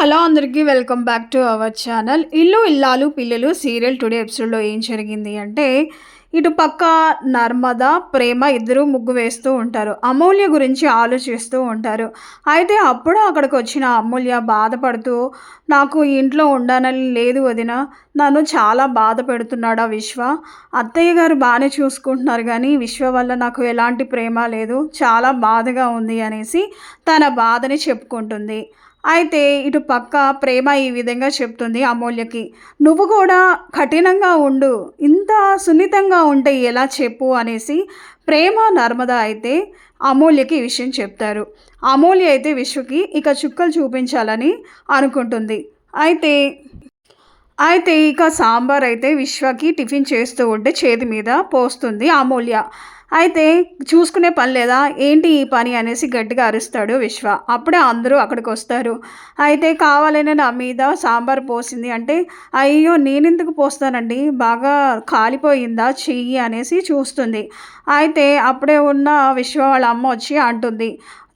Hello అందరికీ welcome back to our channel. ఇల్లు ఇల్లాలు పిల్లలు సీరియల్ టుడే ఎపిసోడ్లో ఏం జరిగింది అంటే ఇటు పక్క నర్మద ప్రేమ ఇద్దరు ముగ్గు వేస్తూ ఉంటారు. అమూల్య గురించి ఆలోచిస్తూ ఉంటారు. అయితే అప్పుడు అక్కడికి వచ్చిన అమూల్య బాధపడుతూ నాకు ఇంట్లో ఉండాలని లేదు వదిన. నన్ను చాలా బాధ పెడుతున్నాడు ఆ విశ్వ? అత్తయ్య గారు బాగానే చూసుకుంటున్నారు కానీ విశ్వ వల్ల నాకు ఎలాంటి ప్రేమ లేదు. చాలా బాధగా ఉంది అనేసి తన బాధని చెప్పుకుంటుంది. అయితే ఇటు పక్క ప్రేమ ఈ విధంగా చెప్తుంది అమూల్యకి. నువ్వు కూడా కఠినంగా ఉండు ఇంత సున్నితంగా ఉంటే ఎలా చెప్పు? అనేసి ప్రేమ నర్మద అయితే అమూల్యకి ఈ విషయం చెప్తారు. అమూల్య అయితే విశ్వకి ఇక చుక్కలు చూపించాలని అనుకుంటుంది. అయితే అయితే ఇక సాంబార్ అయితే విశ్వకి టిఫిన్ చేస్తూ ఉంటే చేతి మీద పోస్తుంది అమూల్య. అయితే చూసుకునే పని లేదా? ఏంటి ఈ పని అనేసి గట్టిగా అరుస్తాడు విశ్వ. అప్పుడే అందరూ అక్కడికి వస్తారు. అయితే కావాలనే నా మీద సాంబార్ పోసింది అంటే అయ్యో నేనెందుకు పోస్తానండి? బాగా కాలిపోయిందా చెయ్యి అనేసి చూస్తుంది. అయితే అప్పుడే ఉన్న విశ్వ వాళ్ళ అమ్మ వచ్చి అంటుంది.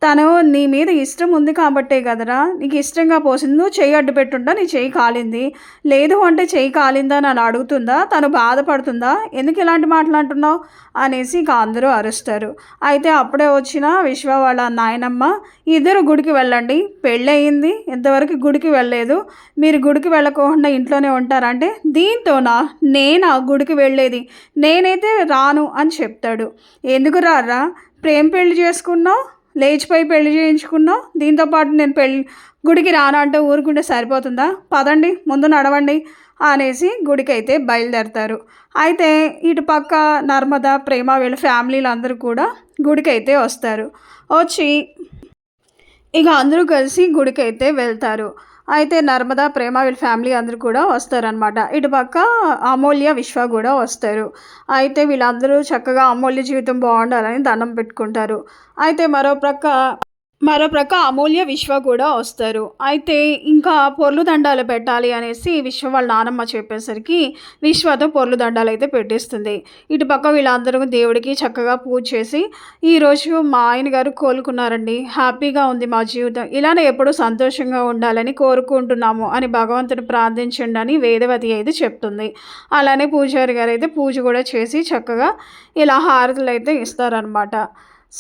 తను నీ మీద ఇష్టం ఉంది కాబట్టే కదరా? నీకు ఇష్టంగా పోసింది. నువ్వు చేయి అడ్డు పెట్టుంటా నీ చేయి కాలింది. లేదు అంటే చెయ్యి కాలిందా అని అడుగుతుందా? తను బాధపడుతుందా? ఎందుకు ఇలాంటి మాట్లాడుతున్నావు అనేసి ఇక అందరూ అరుస్తారు. అయితే అప్పుడే వచ్చిన విశ్వ వాళ్ళ నాయనమ్మ ఇద్దరు గుడికి వెళ్ళండి. పెళ్ళయింది ఇంతవరకు గుడికి వెళ్ళలేదు. మీరు గుడికి వెళ్ళకోకుండా ఇంట్లోనే ఉంటారంటే దీంతోనా? నేనా గుడికి వెళ్ళేది? నేనైతే రాను అని చెప్తాడు. ఎందుకు రారా? ప్రేమ పెళ్ళి చేసుకున్నావు? లేచిపోయి పెళ్ళి చేయించుకున్నావు? దీంతోపాటు నేను పెళ్ళి గుడికి రానంటే ఊరుకుంటే సరిపోతుందా? పదండి ముందు నడవండి అనేసి గుడికైతే బయలుదేరతారు. అయితే ఇటు పక్క నర్మద ప్రేమ వీళ్ళ ఫ్యామిలీలు అందరూ కూడా గుడికి అయితే వస్తారు. వచ్చి ఇక అందరూ కలిసి గుడికి అయితే వెళ్తారు. అయితే నర్మదా ప్రేమ వీళ్ళ ఫ్యామిలీ అందరూ కూడా వస్తారనమాట ఇటు పక్క అమూల్య విశ్వ కూడా వస్తారు. అయితే వీళ్ళందరూ చక్కగా అమూల్య జీవితం బాగుండాలని దండం పెట్టుకుంటారు. అయితే మరో ప్రక్క మరో అమూల్య విశ్వ కూడా వస్తారు. అయితే ఇంకా పొర్లు దండాలు పెట్టాలి అనేసి విశ్వ వాళ్ళ నానమ్మ చెప్పేసరికి విశ్వతో పొర్లు దండాలు అయితే పెట్టిస్తుంది. ఇటుపక్క వీళ్ళందరూ దేవుడికి చక్కగా పూజ చేసి ఈరోజు మా ఆయన గారు కోలుకున్నారండి. హ్యాపీగా ఉంది మా జీవితం. ఇలానే ఎప్పుడూ సంతోషంగా ఉండాలని కోరుకుంటున్నాము అని భగవంతుని ప్రార్థించండి అని వేదవతి అయితే చెప్తుంది. అలానే పూజారి గారు అయితే పూజ కూడా చేసి చక్కగా ఇలా హారతులు అయితే ఇస్తారనమాట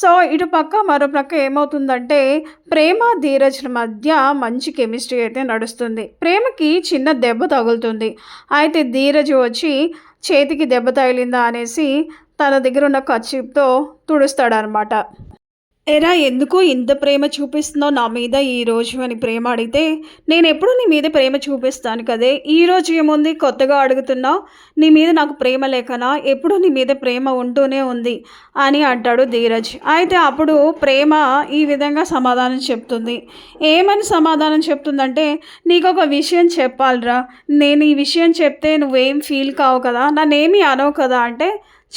సో ఇటు పక్క మరో ప్రక్క ఏమవుతుందంటే ప్రేమ ధీరజ్ల మధ్య మంచి కెమిస్ట్రీ అయితే నడుస్తుంది. ప్రేమకి చిన్న దెబ్బ తగులుతుంది. అయితే ధీరజ్ వచ్చి చేతికి దెబ్బ తగిలిందా అనేసి తన దగ్గర ఉన్న కచ్చిప్తో తుడుస్తాడనమాట ఎరా ఎందుకు ఇంత ప్రేమ చూపిస్తున్నావు నా మీద ఈ రోజు అని ప్రేమ అడిగితే నేను ఎప్పుడు నీ మీద ప్రేమ చూపిస్తాను కదే? ఈ రోజు ఏముంది? కొత్తగా అడుగుతున్నావు నీ మీద నాకు ప్రేమ లేకనా? ఎప్పుడు నీ మీద ప్రేమ ఉంటూనే ఉంది అని అంటాడు ధీరజ్. అయితే అప్పుడు ప్రేమ ఈ విధంగా సమాధానం చెప్తుంది. ఏమని సమాధానం చెప్తుందంటే నీకు ఒక విషయం చెప్పాలిరా. నేను ఈ విషయం చెప్తే నువ్వేం ఫీల్ కావు కదా? నన్నేమీ అనవు కదా? అంటే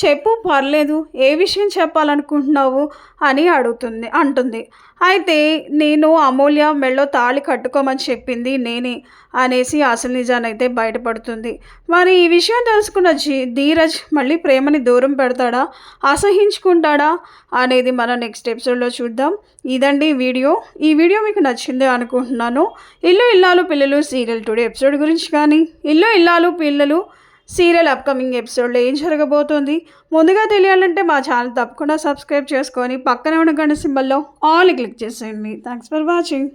చెప్పు పర్లేదు. ఏ విషయం చెప్పాలనుకుంటున్నావు? అని అడుగుతుంది అంటుంది. అయితే నేను అమూల్య మెళ్ళో తాళి కట్టుకోమని చెప్పింది నేనే అనేసి అసలు నిజానైతే బయటపడుతుంది. మరి ఈ విషయం తెలుసుకున్న జీ ధీరజ్ మళ్ళీ ప్రేమని దూరం పెడతాడా? అసహించుకుంటాడా? అనేది మనం నెక్స్ట్ ఎపిసోడ్లో చూద్దాం. ఇదండి వీడియో. ఈ వీడియో మీకు నచ్చిందే అనుకుంటున్నాను. ఇల్లు ఇల్లాలు పిల్లలు సీరియల్ టుడే ఎపిసోడ్ గురించి కానీ ఇల్లు ఇల్లాలు పిల్లలు సీరియల్ అప్కమింగ్ ఎపిసోడ్లో ఏం జరగబోతోంది? ముందుగా తెలియాలంటే మా ఛానల్ తప్పకుండా సబ్స్క్రైబ్ చేసుకొని పక్కనే ఉన్న గంట సింబల్లో ఆల్ క్లిక్ చేసేయండి. Thanks for watching.